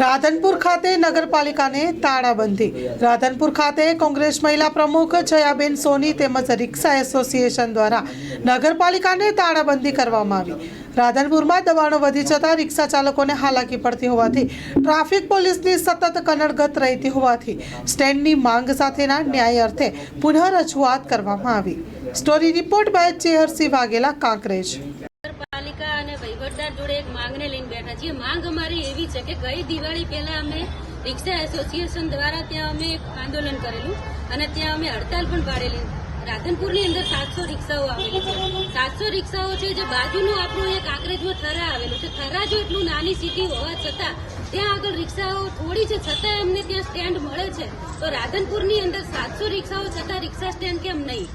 રાધનપુર ખાતે નગરપાલિકાને તાળાબંધી. રાધનપુર ખાતે કોંગ્રેસ મહિલા પ્રમુખ જયાબેન સોની તેમજ રિક્ષા એસોસિએશન દ્વારા નગરપાલિકાને તાળાબંધી કરવામાં આવી. રાધનપુરમાં દબાણો વધી જતાં રિક્ષા ચાલકોને હાલાકી પડતી હોવાથી ટ્રાફિક પોલીસની સતત કનડગત રહેતી હોવાથી સ્ટેન્ડની માંગ સાથેના ન્યાય અર્થે પુનઃ રજૂઆત કરવામાં આવી. Story report by Cheharsinh Vaghela, Kankrej. વહીવટદાર જોડે એક માંગને લઈને બેઠા છીએ. માંગ અમારી એવી છે કે ગઈ દિવાળી પહેલા અમે રિક્ષા એસોસિએશન દ્વારા ત્યાં અમે આંદોલન કરેલું અને ત્યાં અમે હડતાલ પણ પાડેલી. રાધનપુરની અંદર સાતસો રિક્ષાઓ આવેલી છે. સાતસો રિક્ષાઓ છે જે બાજુનું આપણું એક આકરેજમાં થરા આવેલું છે. થરા જો એટલું નાની સિટી હોવા છતાં ત્યાં આગળ રિક્ષાઓ થોડી છે, છતાં અમને ત્યાં સ્ટેન્ડ મળે છે. તો રાધનપુરની અંદર સાતસો રિક્ષાઓ છતાં રિક્ષા સ્ટેન્ડ કેમ નહીં?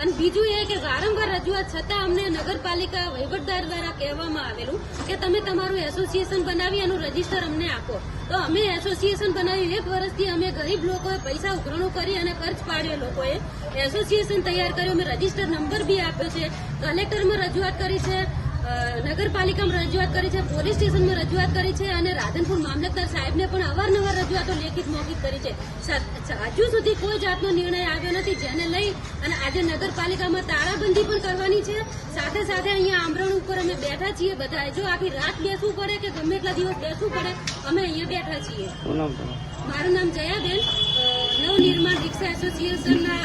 અને બીજું એ કે વારંવાર રજૂઆત છતાં અમને નગરપાલિકા વહીવટદાર દ્વારા કહેવામાં આવેલું કે તમે તમારું એસોસિએશન બનાવી એનું રજિસ્ટર અમને આપો. તો અમે એસોસિએશન બનાવ્યું એક વર્ષથી અમે ગરીબ લોકોએ પૈસા ઉઘરાણું કરી અને ખર્ચ પાડ્યો લોકોએ. એસોસિએશન તૈયાર કર્યું, અમે રજિસ્ટર નંબર બી આપ્યો છે. કલેક્ટરમાં રજૂઆત કરી છે નગરપાલિકામાં રજૂઆત કરી છે પોલીસ સ્ટેશનમાં રજૂઆત કરી છે અને રાધનપુર મામલતદાર સાહેબને પણ અવારનવાર રજૂઆતો લેખિત મોકિત કરી છે. હજુ સુધી કોઈ જાતનો નિર્ણય આવ્યો નથી. અને આજે નગરપાલિકામાં તાળાબંધી પણ કરવાની છે. સાથે સાથે અહીંયા આમરણ ઉપર અમે બેઠા છીએ બધા જો આખી રાત બેસવું પડે કે ગમે એટલા દિવસ બેસવું પડે અમે અહીંયા બેઠા છીએ. મારું નામ જયાબેન. નવનિર્માણ રિક્ષા એસોસિએશનના